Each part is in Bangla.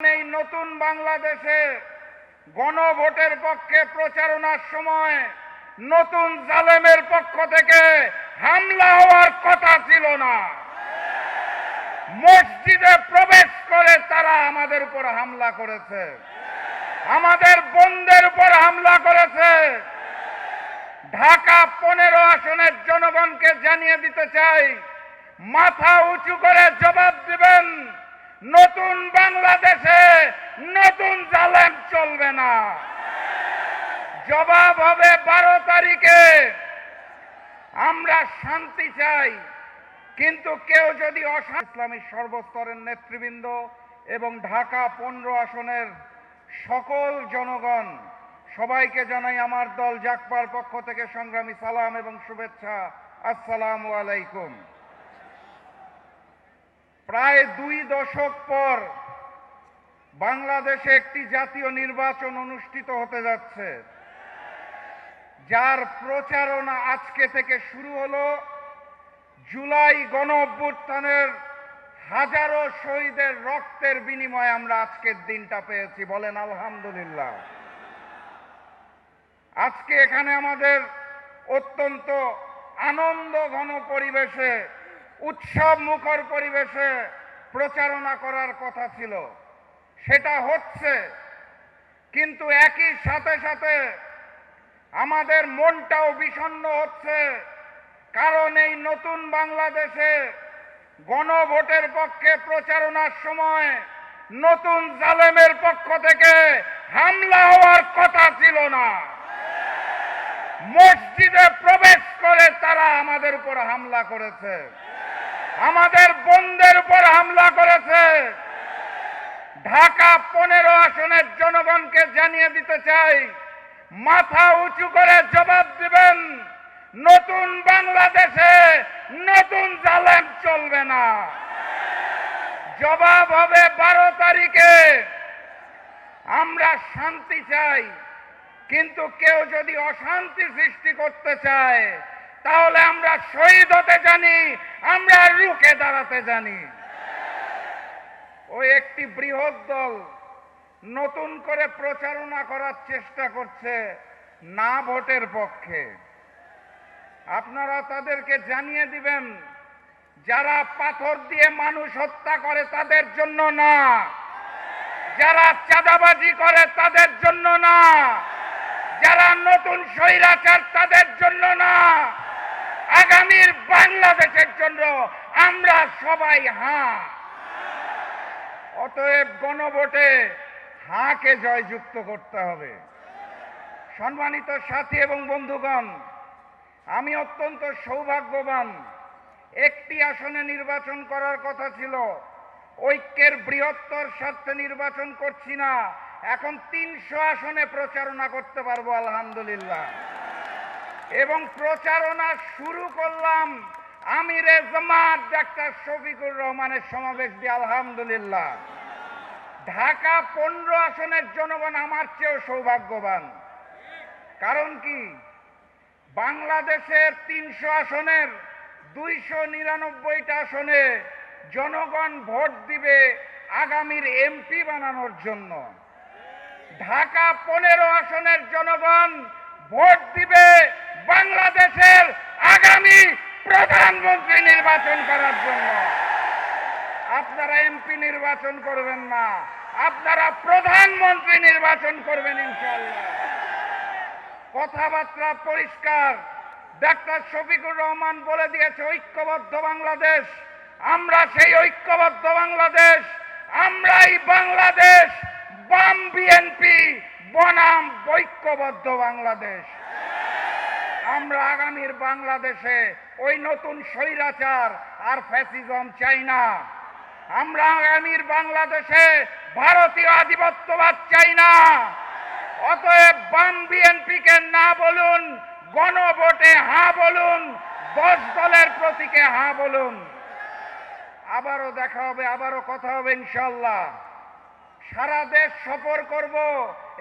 এই নতুন বাংলাদেশে গণভোটের পক্ষে প্রচারণার সময় নতুন জালেমের পক্ষ থেকে হামলা হওয়ার কথা ছিল না। মসজিদে প্রবেশ করে তারা আমাদের উপর হামলা করেছে। আমাদের বোনদের উপর হামলা করেছে। ঢাকা পনেরো আসনের জনগণকে জানিয়ে দিতে চাই, মাথা উঁচু করে জবাব দিবেন বাংলাদেশে নতুন জালেম চলবে না। জবাব হবে বারো তারিখে। আমরা শান্তি চাই, কিন্তু কেউ যদি অশান্ত ইসলামী সর্বস্তরের নেতৃবৃন্দ এবং ঢাকা পনেরো আসনের সকল জনগণ, সবাইকে জানাই আমার দল জাকপার পক্ষ থেকে সংগ্রামী সালাম এবং শুভেচ্ছা। আসসালাম আলাইকুম। প্রায় দুই দশক পর বাংলাদেশে একটি জাতীয় নির্বাচন অনুষ্ঠিত হতে যাচ্ছে। যার প্রচারণা আজকে থেকে শুরু হলো। জুলাই গণ অভ্যুত্থানের হাজারো শহীদের রক্তের বিনিময়ে আমরা আজকের দিনটা পেয়েছি, বলেন আলহামদুলিল্লাহ। আজকে এখানে আমাদের অত্যন্ত আনন্দ ঘন পরিবেশে, উৎসব মুখর পরিবেশে প্রচারণা করার কথা ছিল। সেটা হচ্ছে, কিন্তু একই সাথে সাথে আমাদের মনটাও বিষণ্ণ হচ্ছে, কারণ এই নতুন বাংলাদেশে গণভোটের পক্ষে প্রচারণার সময় নতুন জালেমের পক্ষ থেকে হামলা হওয়ার কথা ছিল না। মসজিদে প্রবেশ করে তারা আমাদের উপর হামলা করেছে। আমাদের বন্ধের উপর হামলা করেছে। ঢাকা পনেরো আসনের জনগণকে জানিয়ে দিতে চাই, মাথা উঁচু করে জবাব দিবেন, নতুন বাংলাদেশে নতুন জালেম চলবে না। জবাব হবে বারো তারিখে। আমরা শান্তি চাই, কিন্তু কেউ যদি অশান্তি সৃষ্টি করতে চায়, তাহলে আমরা শহীদ হতে জানি, আমরা রুখে দাঁড়াতে জানি। ওই একটি বৃহৎ দল নতুন করে প্রচারণা করার চেষ্টা করছে না ভোটের পক্ষে। আপনারা তাদেরকে জানিয়ে দিবেন, যারা পাথর দিয়ে মানুষ হত্যা করে তাদের জন্য না। যারা চাঁদাবাজি করে তাদের জন্য না। যারা নতুন স্বৈরাচার তাদের জন্য না। আগামীর বাংলাদেশের জন্য আমরা সবাই হাঁ। অতএব গণভোটে হাঁকে জয়যুক্ত করতে হবে। সম্মানিত সাথী এবং বন্ধুগণ, আমি অত্যন্ত সৌভাগ্যবান। একটি আসনে নির্বাচন করার কথা ছিল। ঐক্যের বৃহত্তর স্বার্থে নির্বাচন করছি না। এখন তিনশো আসনে প্রচারণা করতে পারব, আলহামদুলিল্লাহ। এবং প্রচারণা শুরু করলাম আমিরে জামাত ডাক্তার শফিকুর রহমানের সমাবেশ দিয়ে আলহামদুলিল্লাহ। ঢাকা পনেরো আসনের জনগণ আমার চেয়েও সৌভাগ্যবান। কারণ কি? বাংলাদেশের তিনশো আসনের দুইশো নিরানব্বইটা আসনে জনগণ ভোট দিবে আগামীর এমপি বানানোর জন্য। ঢাকা পনেরো আসনের জনগণ ভোট দিবে বাংলাদেশের আগামী প্রধানমন্ত্রী নির্বাচন করার জন্য। আপনারা এমপি নির্বাচন করবেন না। আপনারা প্রধানমন্ত্রী নির্বাচন করবেন ইনশাল্লাহ কথাবার্তা পরিষ্কার। ডাক্তার শফিকুর রহমান বলে দিয়েছে, ঐক্যবদ্ধ বাংলাদেশ। আমরা সেই ঐক্যবদ্ধ বাংলাদেশ। আমরাই বাংলাদেশ। বাম বিএনপি, বনাম ঐক্যবদ্ধ বাংলাদেশ। আমরা আগামীর বাংলাদেশে ওই নতুন স্বৈরাচার আর ফ্যাসিজম চাই না। আমরা আগামীর বাংলাদেশে ভারতীয় আধিপত্যবাদ চাই না। অতএব বাম বিএনপিকে না বলুন, গণভোটে হ্যাঁ বলুন, দশ দলের প্রতীকে হ্যাঁ বলুন। আবারও দেখা হবে, আবারও কথা হবে ইনশাল্লাহ সারা দেশ সফর করব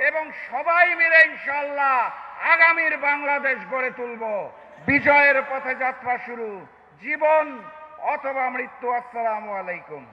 এবং সবাই মিলে ইনশাল্লাহ আগামীর বাংলাদেশ গড়ে তুলব। বিজয়ের পথে যাত্রা শুরু। জীবন অথবা মৃত্যু আসসালামু আলাইকুম।